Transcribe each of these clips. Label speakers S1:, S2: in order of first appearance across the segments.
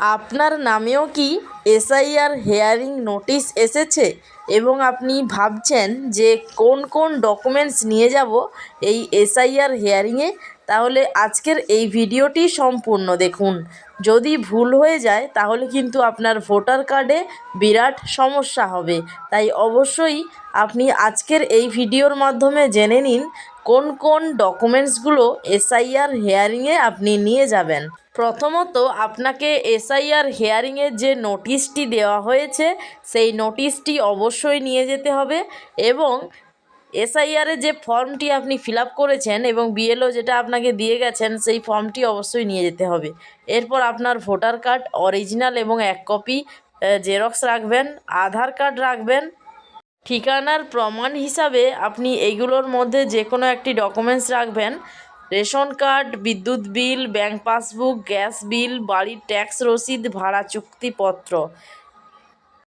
S1: আপনার নামেও কি এসআইআর হেয়ারিং নোটিশ এসেছে? এবং আপনি ভাবছেন যে কোন কোন ডকুমেন্টস নিয়ে যাব এই এসআইআর হেয়ারিংয়ে? তাহলে আজকের এই ভিডিওটি সম্পূর্ণ দেখুন। যদি ভুল হয়ে যায়, তাহলে কিন্তু আপনার ভোটার কার্ডে বিরাট সমস্যা হবে। তাই অবশ্যই আপনি আজকের এই ভিডিওর মাধ্যমে জেনে নিন কোন কোন ডকুমেন্টসগুলো এসআইআর হেয়ারিংয়ে আপনি নিয়ে যাবেন? প্রথমত, আপনাকে এসআইআর হেয়ারিংয়ের যে নোটিশটি দেওয়া হয়েছে, সেই নোটিশটি অবশ্যই নিয়ে যেতে হবে এবং এসআইআরের যে ফর্মটি আপনি ফিল করেছেন এবং বিএলও যেটা আপনাকে দিয়ে গেছেন, সেই ফর্মটি অবশ্যই নিয়ে যেতে হবে। এরপর আপনার ভোটার কার্ড অরিজিনাল এবং এক কপি জেরক্স রাখবেন, আধার কার্ড রাখবেন ঠিকানার প্রমাণ হিসাবে আপনি এইগুলোর মধ্যে যে কোনো একটি ডকুমেন্টস রাখবেন। রেশন কার্ড, বিদ্যুৎ bill bank passbook gas bill বাড়ির ট্যাক্স রসিদ, ভাড়া চুক্তিপত্র।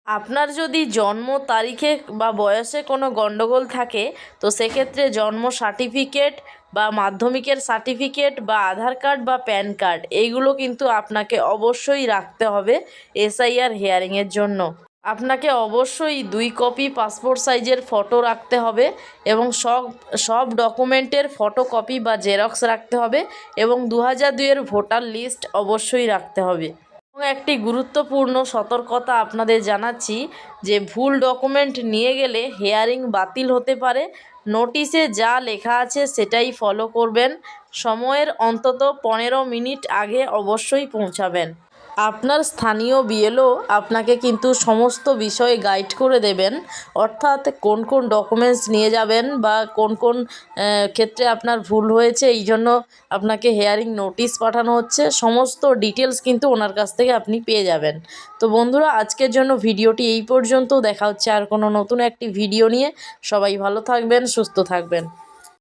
S1: আপনার যদি জন্ম তারিখে বা বয়সে কোনো গণ্ডগোল থাকে, তো সেক্ষেত্রে জন্ম সার্টিফিকেট বা মাধ্যমিকের সার্টিফিকেট বা আধার কার্ড বা প্যান কার্ড এইগুলো কিন্তু আপনাকে অবশ্যই রাখতে হবে এসআইআর হেয়ারিংয়ের জন্য। আপনাকে অবশ্যই দুই কপি পাসপোর্ট সাইজের ফটো রাখতে হবে এবং সব সব ডকুমেন্টের ফটোকপি বা জেরক্স রাখতে হবে এবং দু হাজার দুইয়ের ভোটার লিস্ট অবশ্যই রাখতে হবে। এবং একটি গুরুত্বপূর্ণ সতর্কতা আপনাদের জানাচ্ছি যে ভুল ডকুমেন্ট নিয়ে গেলে হেয়ারিং বাতিল হতে পারে নোটিশে যা লেখা আছে সেটাই ফলো করবেন, সময়ের অন্তত পনেরো মিনিট আগে অবশ্যই পৌঁছাবেন। আপনার স্থানীয় বিএলও আপনাকে কিন্তু সমস্ত বিষয়ে গাইড করে দেবেন। অর্থাৎ কোন কোন ডকুমেন্টস নিয়ে যাবেন বা কোন কোন ক্ষেত্রে আপনার ভুল হয়েছে, এই জন্য আপনাকে হেয়ারিং নোটিশ পাঠানো হচ্ছে। সমস্ত ডিটেলস কিন্তু ওনার কাছ থেকে আপনি পেয়ে যাবেন। তো বন্ধুরা, আজকের জন্য ভিডিওটি এই পর্যন্ত। দেখা হচ্ছে আর কোনো নতুন একটি ভিডিও নিয়ে। সবাই ভালো থাকবেন, সুস্থ থাকবেন।